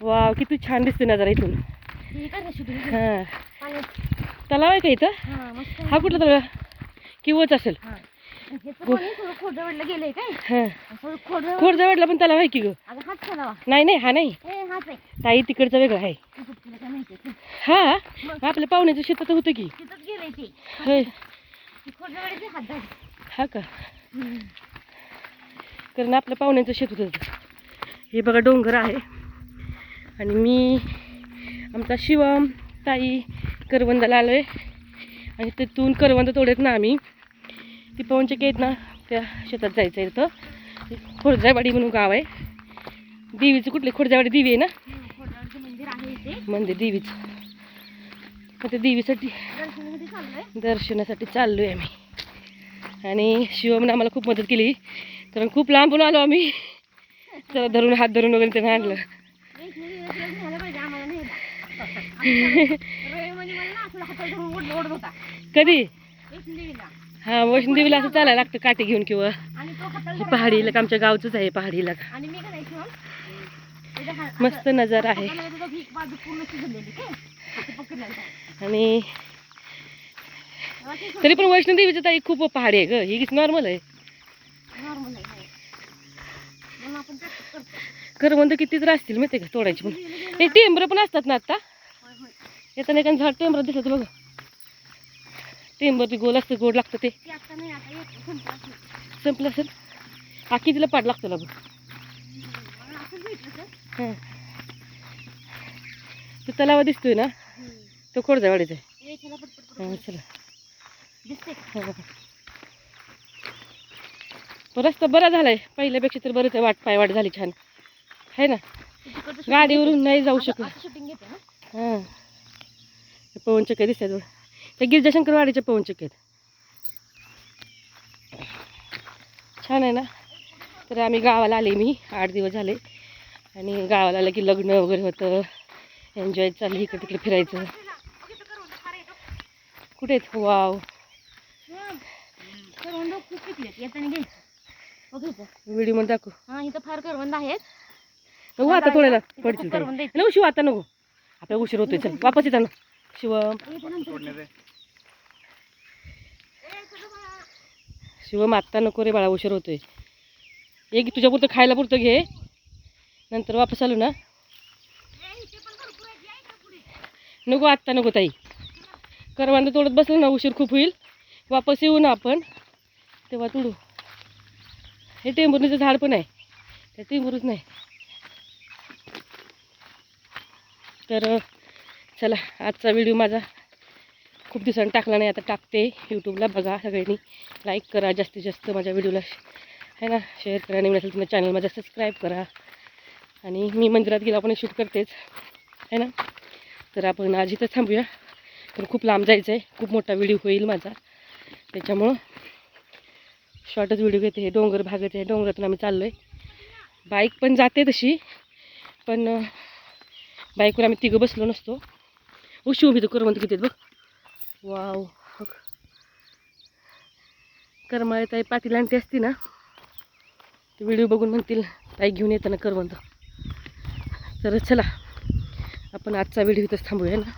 Wow किती छान दिसते नजारा इथून. हे तलाव आहे का इथं? हा कुठला तलाव किंवच असेल. खोडजवळला पण तलाव आहे की ग? नाही नाही हा नाही. ताई तिकडचं वेगळं आहे. हा? आपल्या पाहुण्याचं शेतात होतं की. हा का? कारण आपल्या पाहुण्याचं शेत होतं. हे बघा डोंगर आहे. आणि मी आमचा शिवम ताई करवंदाला आलो आहे आणि तिथून करवंद तोडत ना आम्ही. ती पवनचक्की आहेत ना त्या शेतात जायचं आहे इथं. खोडजावाडी म्हणून गाव आहे. देवीचं कुठले? खोडजावाडी देवी आहे ना? मंदिर आहे इथे. मंदिर देवीचं. मग त्या देवीसाठी दर्शनासाठी चाललो आहे आम्ही. आणि शिवमने आम्हाला खूप मदत केली. कारण खूप लांबून आलो आम्ही. चला धरून हात धरून वगैरे त्यानं आणलं वैष्णवी देवीला घ्यायला पाहिजे आम्हाला नाही रविवारी मला ना असं हातात धरून ओढ ओढत होता कधी? वैष्णवी देवीला हा वैष्णोदेवीला असं चालायला लागतं काठी घेऊन किंवा पहाडी इलाका आमच्या गावचंच आहे पहाडी इलाका. मस्त नजारा आहे. आणि तरी पण वैष्णोदेवीचं ताई खूप पहाडी आहे ग. ही नॉर्मल आहे. करतो. करवंद किती तर असतील माहिती का तोडायची पण हे टेंबर पण असतात ना आता. येताना एखादं झाड टेंबर दिसलं तर बघा टेंबर ते गोल असतं गोड लागतं ते संपलं असेल. आखी तिला पाड लागतं सर हां तो तलावा दिसतोय ना तो खोडजावाडीचा आहे. हां चला दिसते? हां. रस्ता बरा झालाय पहिल्यापेक्षा तर बरंच आहे वाट पाय वाट झाली छान आहे ना गाडीवरून नाही जाऊ. शकत ना हां पवनचक्क्या दिसतात बघ. त्या गिरजाशंकरवाडीच्या पवनचक्क्या आहेत छान आहे ना? तर आम्ही गावाला आले मी आठ दिवस झाले. आणि गावाला आलं की लग्न वगैरे होतं. एन्जॉय चालली इकडे तिकडे फिरायचं. कुठे आहेत? वाव हं. येताना बघायचं व्हिडिओमध्ये दाखव. हा इथं फार करवंद आहेत. नको आता खूप पडतील. नको शिव आता नको. आपल्या उशीर होतोय चल. वापस येता ना शिवम. शिवम आत्ता नको रे बाळा उशीर होतोय. एक तुझ्या पुरतं खायला पुरतं घे. नंतर वापस आलो ना. नको आत्ता नको ताई. करवांदा तोडत बसलं ना उशीर खूप होईल. वापस येऊ ना आपण. तेव्हा तोडू. हे टेंभुर्णीचं झाड पण आहे. ते टेंभुरूच नाही. तर चला आजचा व्हिडिओ माझा खूप दिवसांनी टाकला नाही आता टाकते यूट्यूबला बघा सगळ्यांनी. लाईक करा जास्तीत जास्त माझ्या व्हिडिओला आहे ना? शेअर करा नवीन असेल तुमच्या चॅनल माझ्या सबस्क्राईब करा. आणि मी मंदिरात गेला पण शूट करतेच. आहे ना? तर आपण आज इथं थांबूया. तर खूप लांब जायचं आहे खूप मोठा व्हिडिओ होईल माझा. त्याच्यामुळं शॉर्टच व्हिडिओ घेते. हे डोंगर भागत आहे. डोंगरातून आम्ही चाललो आहे बाईक पण जाते तशी. पण बाईकवर आम्ही तिघं बसलो नसतो. उशी उभी तर करमत किती बघ. वाव. बघ करमाळे ताई पाटील आणते असती ना ते व्हिडिओ बघून म्हणतील ताई घेऊन येताना करवंत तर चला आपण आजचा व्हिडिओ इथंच थांबूया ना.